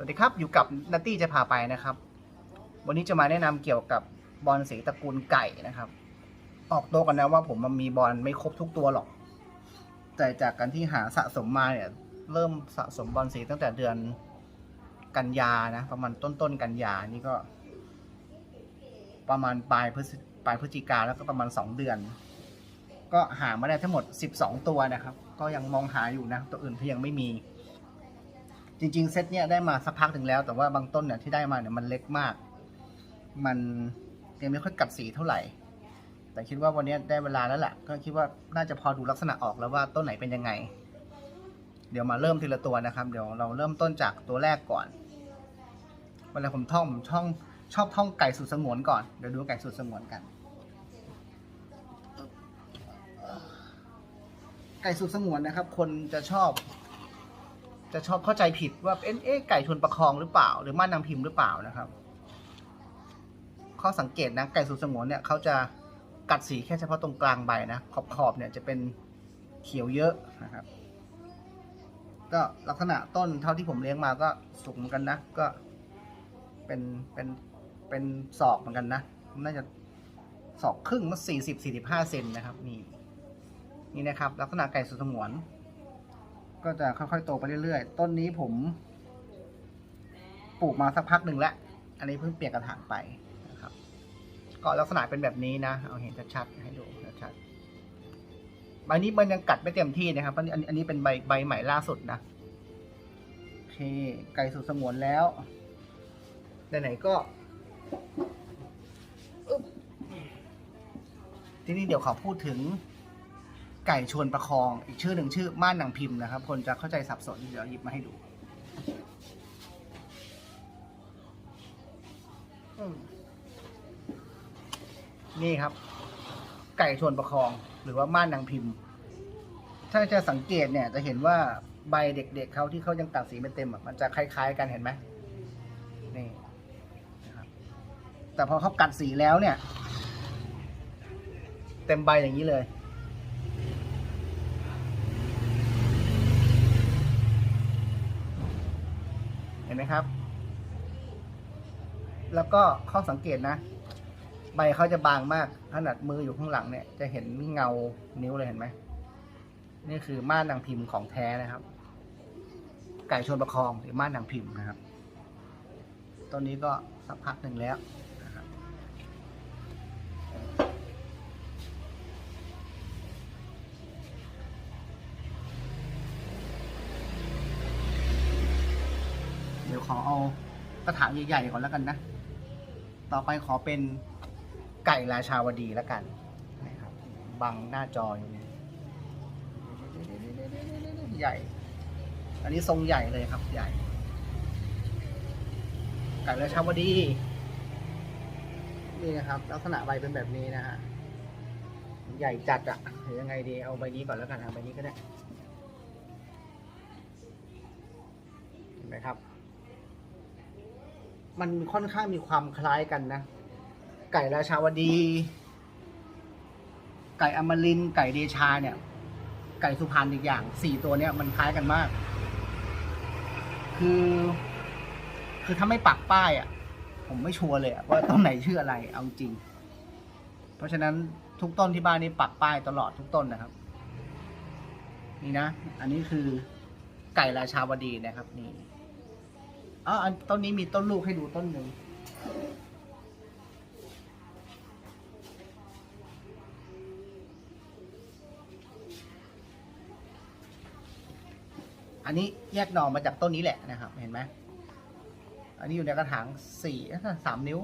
สวัสดีครับ อยู่กับนัตตี้จะพาไปนะครับ วันนี้จะมาแนะนำเกี่ยวกับบอลสีตระกูลไก่นะครับ ออกตัวกันนะว่าผมมันมีบอลไม่ครบทุกตัวหรอก แต่จากการที่หาสะสมมาเนี่ย เริ่มสะสมบอลสีตั้งแต่เดือนกันยานะ ประมาณต้นต้นกันยานี่ก็ ประมาณปลายพฤศปลายพฤศจิกาแล้วก็ประมาณสองเดือน ก็หามาได้ทั้งหมด 12 ตัวนะครับ ก็ยังมองหาอยู่นะ ตัวอื่นที่ยังไม่มี จริง ๆ เซตเนี้ยได้มาสักพักถึงแล้ว แต่ว่าบางต้นเนี่ยที่ได้มาเนี่ยมันเล็กมาก มันยังไม่ค่อยกัดสีเท่าไหร่ แต่คิดว่าวันนี้ได้เวลาแล้วแหละก็คิดว่าน่าจะพอดูลักษณะออกแล้วว่าต้นไหนเป็นยังไง เดี๋ยวมาเริ่มทีละตัวนะครับ เดี๋ยวเราเริ่มต้นจากตัวแรกก่อนเวลาผมท่องผมช่องชอบท่องไก่สุดสงวนก่อน เดี๋ยวดูไก่สุดสงวนกัน ไก่สุดสงวนนะครับ คนจะชอบ จะชอบเข้าใจผิดว่าเอ๊ะเอ๊ะไก่ชนประคองหรือเปล่า หรือม่านนางพิมพ์หรือเปล่านะครับ ข้อสังเกตนะไก่สุสงวนเนี่ยเขาจะกัดสีแค่เฉพาะตรงกลางใบนะขอบขอบๆเนี่ยจะเป็นเขียวเยอะนะครับ ก็ลักษณะต้นเท่าที่ผมเลี้ยงมาก็สูงเหมือนกันนะก็เป็นเป็นเป็นศอกเหมือนกันนะน่าจะศอกครึ่งมาสี่สิบสี่สิบห้าเซนนะครับ นี่นี่นะครับ ลักษณะไก่สุสงวน ก็จะค่อยๆโตไปเรื่อยๆ ต้นนี้ผม ปลูกมาสักพักหนึ่งแล้ว อันนี้เพิ่งเปลี่ยนกระถางไปนะครับ ก็ลักษณะเป็นแบบนี้นะ เอาเห็นชัดๆให้ดูชัดๆใบนี้มันยังกัดไม่เต็มที่นะครับ อันนี้อันนี้เป็นใบใบใหม่ล่าสุดนะ โอเค ไก่สุดสงวนแล้วไหนๆก็อึ๊บทีนี้เดี๋ยวขอพูดถึง ไก่ชวนประคอง อีกชื่อหนึ่งชื่อม่านหนางพิมพ์นะครับ คนจะเข้าใจสับสนเดี๋ยวหยิบมาให้ดูนี่ครับ ไก่ชวนประคอง หรือว่าม่านนางพิมพ์ ถ้าจะสังเกตเนี่ย จะเห็นว่าใบเด็กๆเขาที่เขายังตัดสีไม่เต็มอะมันจะคล้ายๆกันเห็นไหมนี่นะครับ แต่พอเขากัดสีแล้วเนี่ย เต็มใบอย่างนี้เลย เห็น ไหมครับ แล้วก็ข้อสังเกตนะ ใบเขาจะบางมากขนาดมืออยู่ข้างหลังเนี่ย จะเห็นเงานิ้วเลยเห็นไหมนี่คือม่านนางพิมพ์ของแท้นะครับ ไก่ชนประคองหรือม่านนางพิมพ์นะครับ ตอนนี้ก็สักพักหนึ่งแล้วนะครับ เดี๋ยว ขอเอากระถางใหญ่ๆก่อนแล้วกันนะ ต่อไปขอเป็นไก่ราชาวดีแล้วกันนะครับบังหน้าจออยู่นี่ใหญ่ อันนี้ทรงใหญ่เลยครับ ใหญ่ ไก่ราชาวดีนี่นะครับ ลักษณะใบเป็นแบบนี้นะฮะใหญ่จัดอะหรือยังไงดีเอาใบนี้ก่อนแล้วกันเอาใบนี้ก็ได้เห็นไหมครับ มันค่อนข้างมีความคล้ายกันนะ ไก่ราชาวดี ไก่อมรินไก่เดชาเนี่ย ไก่สุพรรณอีกอย่างสี่ตัวเนี่ยมันคล้ายกันมาก คือ คือถ้าไม่ปักป้ายอะ ผมไม่ชัวร์เลยว่าต้นไหนชื่ออะไรเอาจริง เพราะฉะนั้นทุกต้นที่บ้านนี่ปักป้ายตลอดทุกต้นนะครับ นี่นะ อันนี้คือไก่ราชาวดีนะครับนี่ อ๋ออันต้นนี้มีต้นลูกให้ดูต้นหนึ่งอันนี้แยกหน่อมาจากต้นนี้แหละนะครับ เห็นไหมอันนี้อยู่ในกระถางสี่สามนิ้ว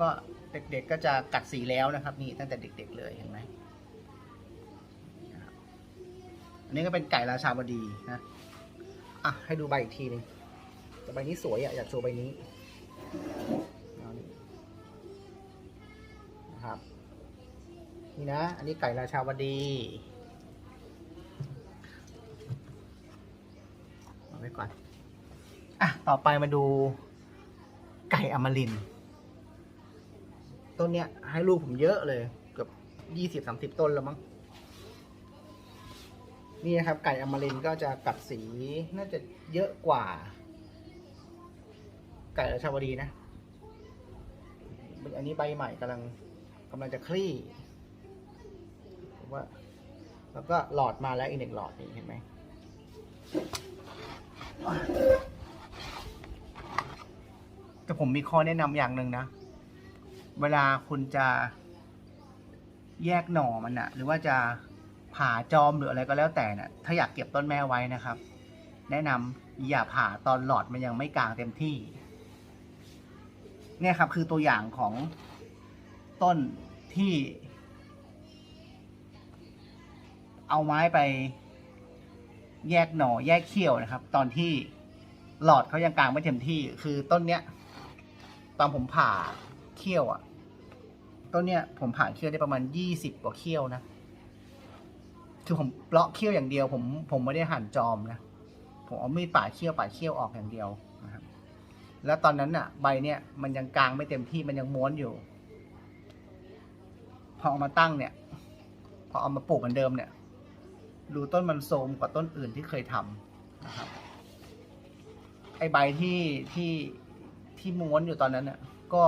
ก็เด็กๆก็จะกัดสีแล้วนะครับ นี่ตั้งแต่เด็ก ๆ เลยเห็นไหมอันนี้ก็เป็นไก่ราชาบดีนะ อะ ให้ดูใบอีกทีหนึงแต่ใบนี้สวยอะ อยากโชว์ใบนี้นะครับนี่นะ อันนี้ไก่ราชาวดีเอาไว้ก่อน อะ ต่อไปมาดูไก่อมรินต้นเนี้ยให้ลูกผมเยอะเลย เกือบยี่สิบสามสิบต้นแล้วมั้ง นี่นะครับ ไก่อมรินก็จะกัดสีน่าจะเยอะกว่า ไก่ราชาวดีนะ อันนี้ใบใหม่กำลังกำลังจะคลี่ว่าแล้วก็หลอดมาแล้วอีกหนึ่งหลอดนี่เห็นไหมแต่ผมมีข้อแนะนำอย่างหนึ่งนะ เวลาคุณจะแยกหน่อมันอะหรือว่าจะ ผ่าจอมหรืออะไรก็แล้วแต่นะ่ะถ้าอยากเก็บต้นแม่ไว้นะครับ แนะนำอย่าผ่าตอนหลอดมันยังไม่กลางเต็มที่ เนี่ยครับคือตัวอย่างของต้นที่ เอาไม้ไป แยกหน่อแยกเขี้ยวนะครับ ตอนที่หลอดเขายังกลางไม่เต็มที่ คือต้นเนี้ย ตอนผมผ่าเขี้ยวอะต้นเนี้ยผมผ่าเขี้ยวได้ประมาณยี่สิบกว่าเขี้ยวนะ คือผมเลาะเขี้ยวอย่างเดียว ผมผมไม่ได้หั่นจอมนะผมเอามีดป่าดเขี้ยวป่าดเขี้ยวออกอย่างเดียวนะครับ แล้วตอนนั้นอะใบเนี้ยมันยังกลางไม่เต็มที่มันยังม้วนอยู่ พอเอามาตั้งเนี่ย พอเอามาปลูกเหมือนเดิมเนี่ยดูต้นมันโทรมกว่าต้นอื่นที่เคยทำนะครับไอใบที่ที่ที่ม้วนอยู่ตอนนั้นเนี่ยก็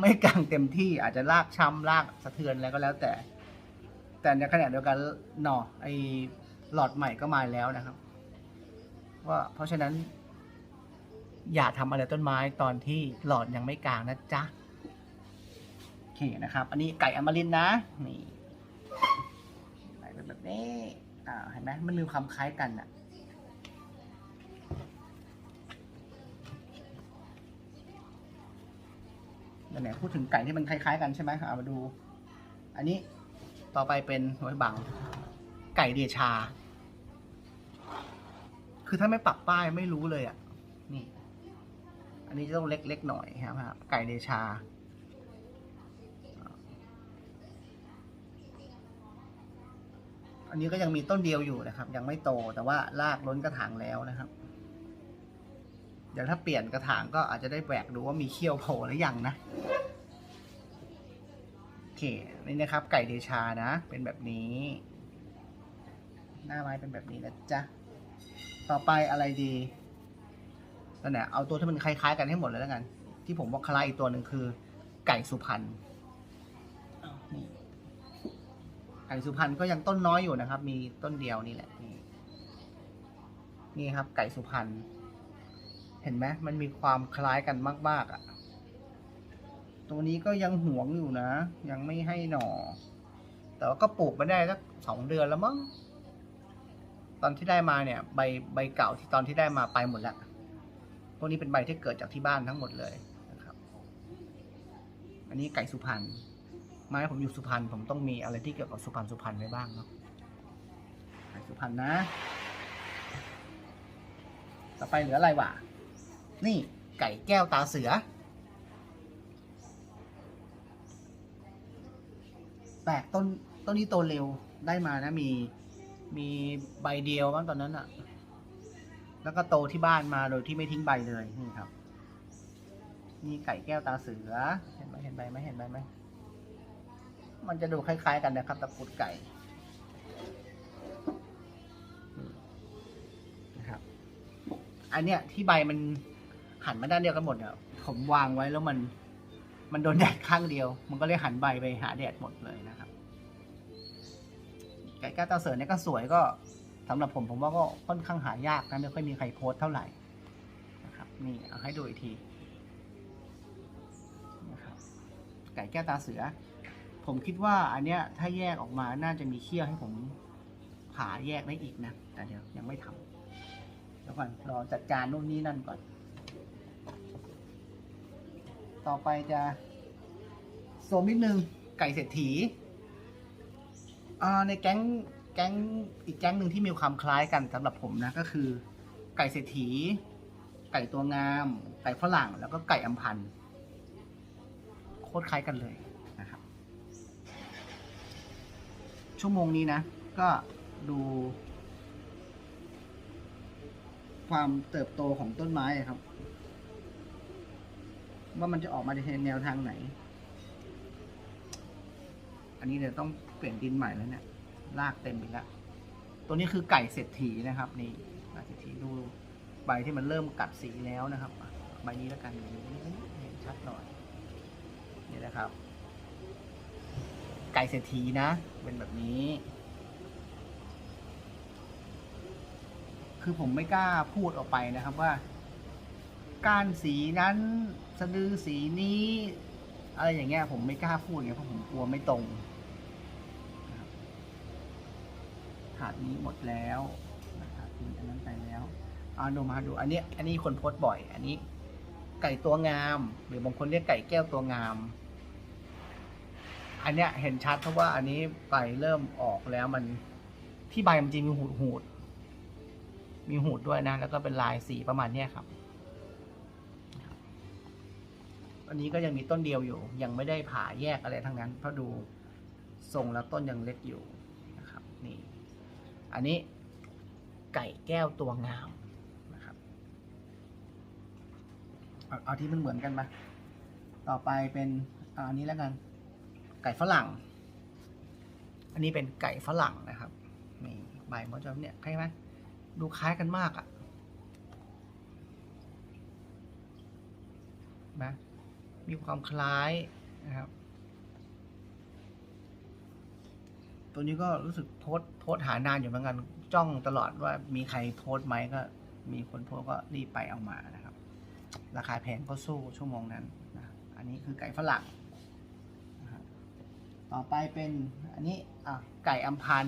ไม่กลางเต็มที่อาจจะลากช้ำลากสะเทือนอะไรก็แล้วแต่ แต่ในขณะเดียวกันหน่อไอหลอดใหม่ก็มาแล้วนะครับ ว่าเพราะฉะนั้น อย่าทำอะไรต้นไม้ตอนที่หลอดยังไม่กลางนะจ๊ะโอเคนะครับ อันนี้ไก่อมรินนะนี่ไก่แบบนี้อ่าเห็นไหมมันมีความคล้ายกันอะไหนพูดถึงไก่ที่มันคล้าย ๆ กันใช่ไหมเอามาดู อันนี้ ต่อไปเป็นหัวบัง ไก่เดชา คือถ้าไม่ปักป้ายไม่รู้เลยอะ นี่ อันนี้จะต้องเล็กๆหน่อยครับ ไก่เดชา อันนี้ก็ยังมีต้นเดียวอยู่นะครับ ยังไม่โตแต่ว่ารากล้นกระถางแล้วนะครับ เดี๋ยวถ้าเปลี่ยนกระถางก็อาจจะได้แหวกดูว่ามีเขี้ยวโผล่หรือยังนะ เคนี่นะครับ ไก่เดชานะ เป็นแบบนี้ หน้าไม้เป็นแบบนี้นะจ๊ะ ต่อไปอะไรดีนั่นแหละเอาตัวที่มันคล้ายๆ กันให้หมดเลยแล้วกัน ที่ผมว่าคล้ายอีกตัวหนึ่งคือ ไก่สุพรรณไก่สุพรรณก็ยังต้นน้อยอยู่นะครับ มีต้นเดียวนี่แหละ นี่นี่ครับ ไก่สุพรรณเห็นไหมมันมีความคล้ายกันมาก ๆอะ ตัวนี้ก็ยังหวงอยู่นะ ยังไม่ให้หน่อ แต่ว่าก็ปลูกมาได้สักสองเดือนแล้วมั้งตอนที่ได้มาเนี่ย ใบใบเก่าที่ตอนที่ได้มาไปหมดแล้วพวกนี้เป็นใบที่เกิดจากที่บ้านทั้งหมดเลยนะครับ อันนี้ไก่สุพรรณไม้ผมอยู่สุพรรณผมต้องมีอะไรที่เกี่ยวกับสุพรรณสุพรรณไว้บ้างเนาะไก่สุพรรณนะ ต่อไปเหลืออะไรวะนี่ไก่แก้วตาเสือ แปลกต้นต้นนี้โตเร็วได้มานะมีมีใบเดียวบ้างตอนนั้นอะแล้วก็โตที่บ้านมาโดยที่ไม่ทิ้งใบเลยนี่ครับนี่ไก่แก้วตาเสือ เห็นไหมเห็นใบไหมเห็นใบไหมมันจะดูคล้าย ๆ กันนะครับตะกุดไก่นี่นะครับ อันเนี้ยที่ใบมันหันมาด้านเดียวกันหมดเนี่ยผมวางไว้แล้วมัน มันโดนแดดข้างเดียว มันก็เลยหันใบไปหาแดดหมดเลยนะครับไก่แก้วตาเสือเนี่ยก็สวยก็สำหรับผมผมว่าก็ค่อนข้างหายากนะไม่ค่อยมีใครโพสเท่าไหร่นะครับนี่เอาให้ดูอีกทีนะครับไก่แก้วตาเสือ ผมคิดว่าอันเนี้ยถ้าแยกออกมาน่าจะมีเขี้ยวให้ผมผ่าแยกได้อีกนะแต่เดี๋ยวยังไม่ทำเดี๋ยวก่อนรอจัดการนู่นนี่นั่นก่อน ต่อไปจะโซมนิดนึงไก่เศรษฐีอ่าในแก๊งแก๊งอีกแก๊งหนึ่งที่มีความคล้ายกันสำหรับผมนะก็คือ ไก่เศรษฐี ไก่ตัวงาม ไก่ฝรั่ง แล้วก็ไก่อัมพันธ์โคตรคล้ายกันเลยนะครับ ชั่วโมงนี้นะ ก็ดู ความเติบโตของต้นไม้ครับ ว่ามันจะออกมาในแนวทางไหน อันนี้เดี๋ยวต้องเปลี่ยนดินใหม่แล้วเนี่ยลากเต็มไปแล้ว ตัวนี้คือไก่เศรษฐีนะครับ นี่ไก่เศรษฐีดูใบที่มันเริ่มกัดสีแล้วนะครับ ใบนี้แล้วกันเดี๋ยวนี้เห็นชัดหน่อยนี่นะครับ ไก่เศรษฐีนะ เป็นแบบนี้ คือผมไม่กล้าพูดออกไปนะครับว่า ก้านสีนั้น สะดือสีนี้ อะไรอย่างเงี้ย ผมไม่กล้าพูดไงเพราะผมกลัวไม่ตรงถาดนี้หมดแล้วนะครับมีอันนั้นไปแล้วเอาดูมาดู อันนี้ อันนี้คนโพสต์บ่อย อันนี้ ไก่ตัวงาม หรือบางคนเรียกไก่แก้วตัวงาม อันเนี้ยเห็นชัดเพราะว่าอันนี้ใบเริ่มออกแล้วมันที่ใบมันจะมีหูดหูดมีหูดด้วยนะ แล้วก็เป็นลายสีประมาณเนี้ยครับ อันนี้ก็ยังมีต้นเดียวอยู่ ยังไม่ได้ผ่าแยกอะไรทั้งนั้น เพราะดูทรงแล้วต้นยังเล็กอยู่นะครับนี่อันนี้ไก่แก้วตัวงามนะครับเอาเอาที่มันเหมือนกันมาต่อไปเป็นอันนี้แล้วกัน ไก่ฝรั่ง อันนี้เป็นไก่ฝรั่งนะครับนี่ใบมันจะเนี่ยใช่ไหมดูคล้ายกันมากอะ่ะนะ มีความคล้ายนะครับ ตัวนี้ก็รู้สึกโพสโพสหานานอยู่เหมือนกัน จ้องตลอดว่ามีใครโพสไหมก็ มีคนโพสก็รีบไปเอามานะครับ ราคาแพงก็สู้ชั่วโมงนั้นนะอันนี้คือไก่ฝรั่งนะต่อไปเป็นอันนี้อะไก่อัมพัน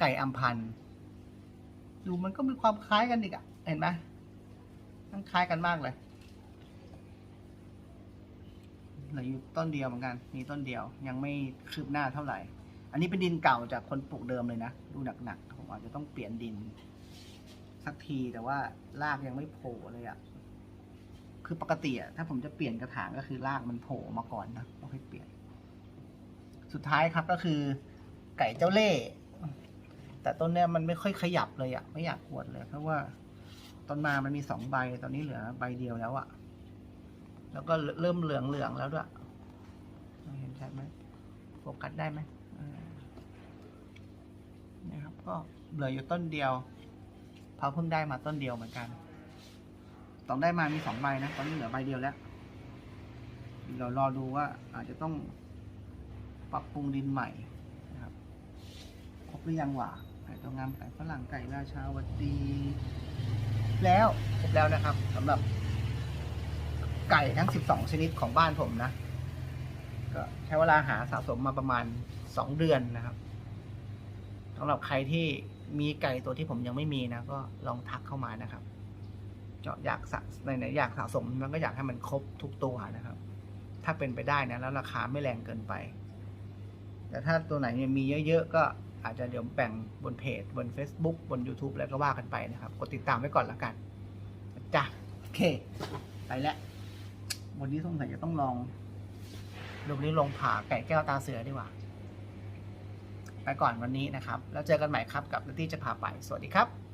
ไก่อัมพันดูมันก็มีความคล้ายกันอีกอะเห็นไหมมันคล้ายกันมากเลย เหลืออยู่ต้นเดียวเหมือนกัน มีต้นเดียวยังไม่คืบหน้าเท่าไหร่ อันนี้เป็นดินเก่าจากคนปลูกเดิมเลยนะ ดูหนักๆผมอาจจะต้องเปลี่ยนดิน สักทีแต่ว่ารากยังไม่โผล่เลยอะ่ะคือปกติอะถ้าผมจะเปลี่ยนกระถางก็คือรากมันโผล่มาก่อนนะต้องให้เปลี่ยน สุดท้ายครับก็คือ ไก่เจ้าเล่ห์แต่ต้นเนี้ยมันไม่ค่อยขยับเลยอะ่ะไม่อยากขวดเลย เพราะว่าต้นมามันมีสองใบตอนนี้เหลือใบเดียวแล้วอะ่ะ แล้วก็เริ่มเหลืองเหลืองๆแล้วด้วย เห็นชัดไหมโฟกัสได้ไหมนี่ครับ ก็เหลืออยู่ต้นเดียวเพาเพิ่งได้มาต้นเดียวเหมือนกัน ต้อนได้มามีสองใบนะ ตอนนี้เหลือใบเดียวแล้ว เรารอดูว่าอาจจะต้องปรับปรุงดินใหม่นะครับ ครบหรือยังหวะไก่ตัวงามไก่ฝรั่งไก่ราชาวัดดี แล้วครบแล้วนะครับสำหรับ ไก่ทั้ง 12 ชนิดของบ้านผมนะ ก็ใช้เวลาหาสะสมมาประมาณ 2 เดือนนะครับสำหรับใครที่มีไก่ตัวที่ผมยังไม่มีนะ ก็ลองทักเข้ามานะครับเจาะอยากสะในไหนๆอยากสะสมมันก็อยากให้มันครบทุกตัวนะครับ ถ้าเป็นไปได้นะแล้วราคาไม่แรงเกินไป แต่ถ้าตัวไหนมีเยอะๆก็อาจจะเดี๋ยวแบ่งบนเพจ บน Facebook บน YouTube แล้วก็ว่ากันไปนะครับ กดติดตามไว้ก่อนละกันจ้ะโอเค ไปแล้ว วันนี้สงสัยจะต้องลองดูนี้ลงผ่าไก่แก้วตาเสือดีกว่า ไปก่อนวันนี้นะครับ แล้วเจอกันใหม่ครับกับนัตตี้จะพาไป สวัสดีครับ